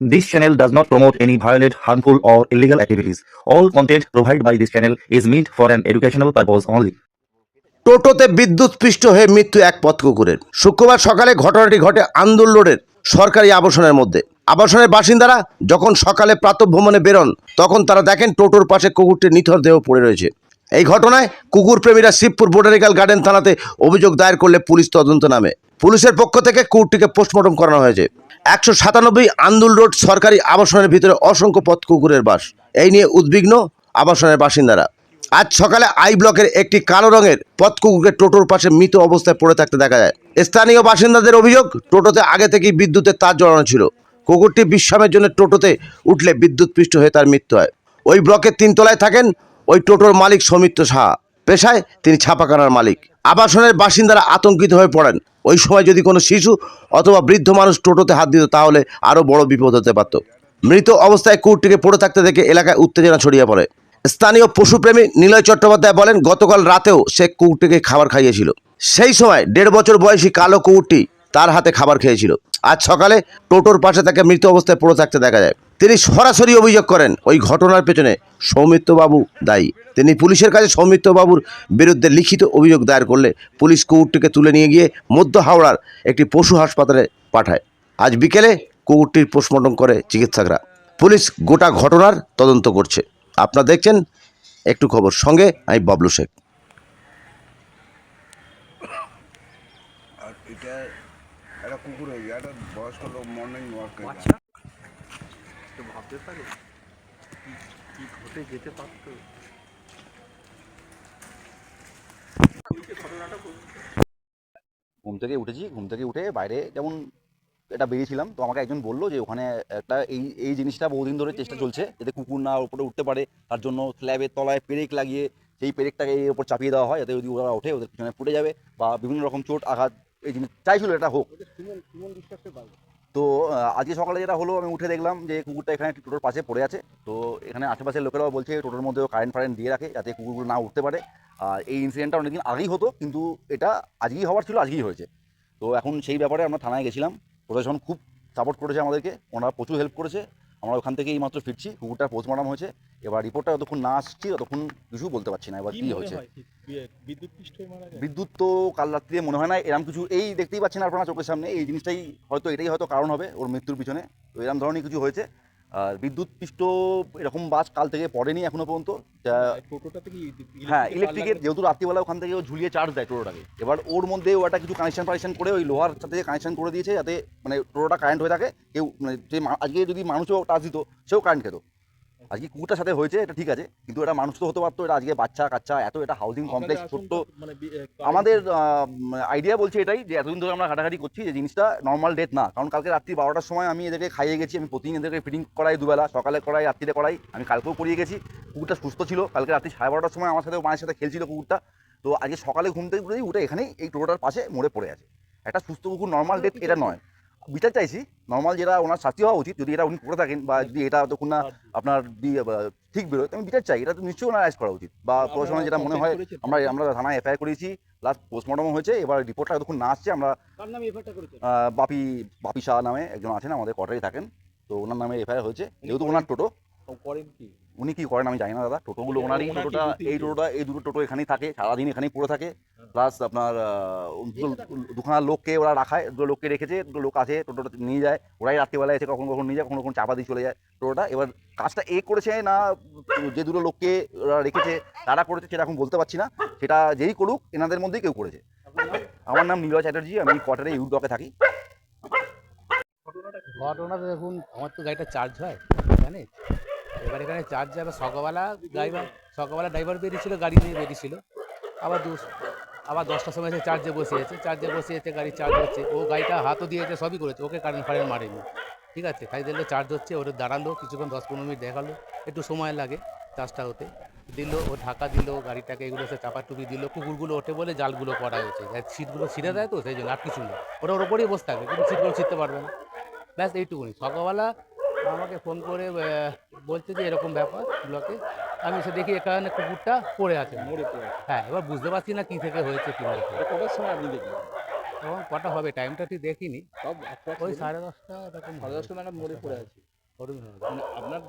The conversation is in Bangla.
This channel does not promote any violent, harmful, or illegal activities. All content provided by this channel is meant for an educational purpose only. টোটোতে বিদ্যুৎস্পৃষ্ট হয়ে মৃত্যু এক পথ কুকুরের। শুক্রবার সকালে ঘটনাটি ঘটে আন্দোল রোডের সরকারি আবাসনের মধ্যে। আবাসনের বাসিন্দারা যখন সকালে প্রাতঃভ্রমণে বেরোন তখন তারা দেখেন টোটোর পাশে কুকুরটির নিথর দেহ পড়ে রয়েছে। এই ঘটনায় কুকুর প্রেমীরা শিবপুর বোটানিক্যাল গার্ডেন থানাতে অভিযোগ দায়ের করলে পুলিশ তদন্ত নামে। পুলিশের পক্ষ থেকে কুকুরটিকে পোস্টমর্টম করানো হয়েছে। একশো সাতানব্বই আন্দুল রোড সরকারি আবাসনের ভিতরে অসংখ্য পথ কুকুরের বাস। এই নিয়ে উদ্বিগ্ন আবাসনের বাসিন্দারা। আজ সকালে আই ব্লকের একটি কালো রঙের পথ কুকুরকে টোটোর পাশে মৃত অবস্থায় পড়ে থাকতে দেখা যায়। স্থানীয় বাসিন্দাদের অভিযোগ, টোটোতে আগে থেকেই বিদ্যুতের তার জড়ানো ছিল। কুকুরটি বিশ্রামের জন্য টোটোতে উঠলে বিদ্যুৎ বিদ্যুৎপৃষ্ট হয়ে তার মৃত্যু হয়। ওই ব্লকের তিনতলায় থাকেন ওই টোটোর মালিক সৌমিত্র সাহা। পেশায় তিনি ছাপাখানার মালিক। আবাসনের বাসিন্দারা আতঙ্কিত হয়ে পড়েন। ওই সময় যদি কোনো শিশু অথবা বৃদ্ধ মানুষ টোটোতে হাত দিত, তাহলে আরও বড় বিপদ হতে পারত। মৃত অবস্থায় কুকুরটিকে পড়ে থাকতে দেখে এলাকায় উত্তেজনা ছড়িয়ে পড়ে। স্থানীয় পশুপ্রেমী নিলয় চট্টোপাধ্যায় বলেন, গতকাল রাতেও সে কুকুরটিকে খাবার খাইয়েছিল। সেই সময় দেড় বছর বয়সী কালো কুকুরটি তার হাতে খাবার খেয়েছিল। আজ সকালে টোটোর পাশে তাকে মৃত অবস্থায় পড়ে থাকতে দেখা যায়। তিনি সরাসরি অভিযোগ করেন ওই ঘটনার পেছনে সৌমিত্রবাবু দায়ী। তিনি পুলিশের কাছে সৌমিত্রবাবুর বিরুদ্ধে লিখিত অভিযোগ দায়ের করলে পুলিশ কুকুরটিকে তুলে নিয়ে গিয়ে মধ্য হাওড়ার একটি পশু হাসপাতালে পাঠায়। আজ বিকেলে কুকুরটির পোস্টমর্টম করে চিকিৎসকরা। পুলিশ গোটা ঘটনার তদন্ত করছে। আপনারা দেখছেন একটু খবর। সঙ্গে আমি বাবলু শেখ। এটা একটা কুকুর হয়ে যায় একটা বয়স্ক লোক মর্নিং ওয়াক তো ভাবতে পারে কি কি ঘটে যেতে পারত ঘুম থেকে উঠেছি ঘুম থেকে উঠে বাইরে যেমন এটা বেরিয়েছিলাম তো আমাকে একজন বলল যে ওখানে একটা এই এই জিনিসটা বহুদিন ধরে চেষ্টা চলছে যাতে কুকুর না উপরে উঠতে পারে তার জন্য স্ল্যাবের তলায় পেরেক লাগিয়ে সেই পেরেকটাকে এর ওপর চাপিয়ে দেওয়া হয় যাতে যদি ওরা ওঠে ওদের পিছনে ফুটে যাবে বা বিভিন্ন রকম চোট আঘাত এই জিনিস চাইছিল এটা হোক। তো আজকে সকালে যেটা হলো, আমি উঠে দেখলাম যে কুকুরটা এখানে একটি টোটোর পাশে পড়ে আছে। তো, এখানে আশেপাশের লোকেরাও বলছে টোটোর মধ্যেও কারেন্ট ফারেন্ট দিয়ে রাখে যাতে কুকুরগুলো না উঠতে পারে। আর এই ইনসিডেন্টটা অনেকদিন আগেই হতো, কিন্তু এটা আজকেই হওয়ার ছিল, আজকেই হয়েছে। তো, এখন সেই ব্যাপারে আমরা থানায় গেছিলাম। প্রশাসন খুব সাপোর্ট করেছে আমাদেরকে। ওনারা প্রচুর হেল্প করেছে। আমরা ওখান থেকে এই মাত্র ফিরছি কুকুরটা পোস্টমর্টম হয়েছে। এবার রিপোর্টটা যতক্ষণ না আসছি ততক্ষণ কিছু বলতে পারছি না এবার কি হয়েছে। হয়? হয়ে বিদ্যুৎ তো কাল রাত্রিতে মনে হয় না এরকম কিছু এই দেখতেই পাচ্ছেন আপনারা চোখের সামনে এই জিনিসটাই হয়তো এটাই হয়তো কারণ হবে ওর মৃত্যুর পিছনে। তো এরকম ধরনের কিছু হয়েছে। আর বিদ্যুৎ পৃষ্ঠ এরকম বাস কাল থেকে পড়েনি এখনও পর্যন্ত। হ্যাঁ ইলেকট্রিকের যেহেতু রাত্রিবেলা ওখান থেকে ও ঝুলিয়ে চার্জ দেয় টোটোটাকে। এবার ওর মধ্যে ও একটা কিছু কানেকশন ফানেকশন করে ওই লোহার সাথে কানেকশন করে দিয়েছে যাতে মানে টোটোটা কারেন্ট হয়ে থাকে কেউ মানে যে আজকে যদি মানুষও টাচ দিত সেও কারেন্ট খেত। আজকে কুকুরটার সাথে হয়েছে এটা ঠিক আছে কিন্তু এটা মানুষ তো হতে পারতো এটা আজকে বাচ্চা কাচ্চা এত এটা হাউজিং কমপ্লেক্স ছোট্ট। মানে আমাদের আইডিয়া বলছে এটাই যে এতদিন ধরে আমরা ঘাটাঘাটি করছি যে জিনিসটা নর্মাল ডেথ না কারণ কালকে রাত্রি বারোটার সময় আমি এদেরকে খাইয়ে গেছি আমি প্রতিদিন এদেরকে ফিটিং করাই দুবেলা সকালে করাই রাত্রিতে করাই আমি কালকেও করিয়ে গেছি কুকুরটা সুস্থ ছিল কালকে রাত্রি সাড়ে বারোটার সময় আমার সাথে মায়ের সাথে খেলছিল কুকুরটা তো আজকে সকালে ঘুম থেকে উঠেই উঠে এখানেই এই টোটোটার পাশে মরে পড়ে আছে। একটা সুস্থ কুকুর নর্মাল ডেথ এটা নয়। বিচার চাইছি নর্মাল যেটা ওনার শাস্তি হওয়া উচিত যদি এটা উনি করে থাকেন বা যদি এটা তখন না আপনার ঠিক বেরোয় তো আমি বিচার চাই এটা তো নিশ্চয়ই ওনার অ্যারেস্ট করা উচিত। বা প্রশাসনের যেটা মনে হয় আমরা আমরা থানায় এফআইআর করেছি লাস্ট পোস্টমর্টম হয়েছে এবার রিপোর্টটা যতক্ষণ না আসছে আমরা বাপি বাপি শাহ নামে একজন আছেন আমাদের কোয়ার্টারে থাকেন তো ওনার নামে এফআইআর হয়েছে যেহেতু ওনার টোটো। করেন কি? উনি কি করেন আমি জানি না দাদা টোটোগুলো ওনারই টোটোটা এই টোটোটা এই দুটো টোটো এখানেই থাকে সারাদিন এখানেই পড়ে থাকে। প্লাস আপনার দুখানা লোককে ওরা রাখায় দুটো লোককে রেখেছে দুটো লোক আছে টোটোটা নিয়ে যায় ওরাই রাত্রিবেলায় এসে কখনো কখনো নিয়ে যায় কখনো কখনো চাপা দিয়ে চলে যায় টোটোটা। এবার কাজটা এ করেছে না যে দুটো লোককে ওরা রেখেছে তারা করেছে সেটা এখন বলতে পারছি না। সেটা যেই করুক এনাদের মধ্যেই কেউ করেছে। আমার নাম নীলয় চ্যাটার্জি আমি কোয়ার্টারে ইউথ ব্লকে থাকি। ঘটনাটা দেখুন আমার তো গাড়িটা চার্জ হয় জানিস এবার এখানে চার্জ যাবে সকালবেলা ড্রাইভার সকালবেলা ড্রাইভার বেরিয়েছিল গাড়ি নিয়ে বেরিয়েছিল। আবার দু আবার দশটার সময় এসে চার্জে বসিয়েছে চার্জে বসে বসিয়েছে, গাড়ি চার্জ হচ্ছে। ও গাড়িটা হাতও দিয়েছে, সবই করেছে, ওকে কারেন্ট ফারেন্ট মারেনি। ঠিক আছে খাই দিলে চার্জ হচ্ছে ওটা দাঁড়াল, কিছুক্ষণ দশ পনেরো মিনিট দেখাল, একটু সময় লাগে চার্জটা হতে। দিল, ও ঢাকা দিল, গাড়িটাকে এগুলো সে চাপা টুপি দিল, কুকুরগুলো ওঠে বলে জালগুলো করা হয়েছে। সিটগুলো ছিঁড়ে দেয় তো, সেই জন্য আর কিছু না ওটা ওর ওপরেই বসে থাকবে, কিন্তু সিটগুলো ছিঁড়তে পারবে না। ব্যাস, এইটুকুনি। সকালবেলা আমাকে ফোন করে বলছে যে এরকম ব্যাপার ব্লকে। আমি এসে দেখি এখানে কুকুরটা পড়ে আছে। হ্যাঁ এবার বুঝতে পারছি না কী থেকে হয়েছে কী হয়েছে। কটার সময় আপনি দেখলেন? তখন কটা হবে? টাইমটা ঠিক দেখিনি। ওই সাড়ে দশটা এরকম সাড়ে দশটা ম্যাডাম মরে পড়ে আছে। হ্যাঁ। মানে আপনার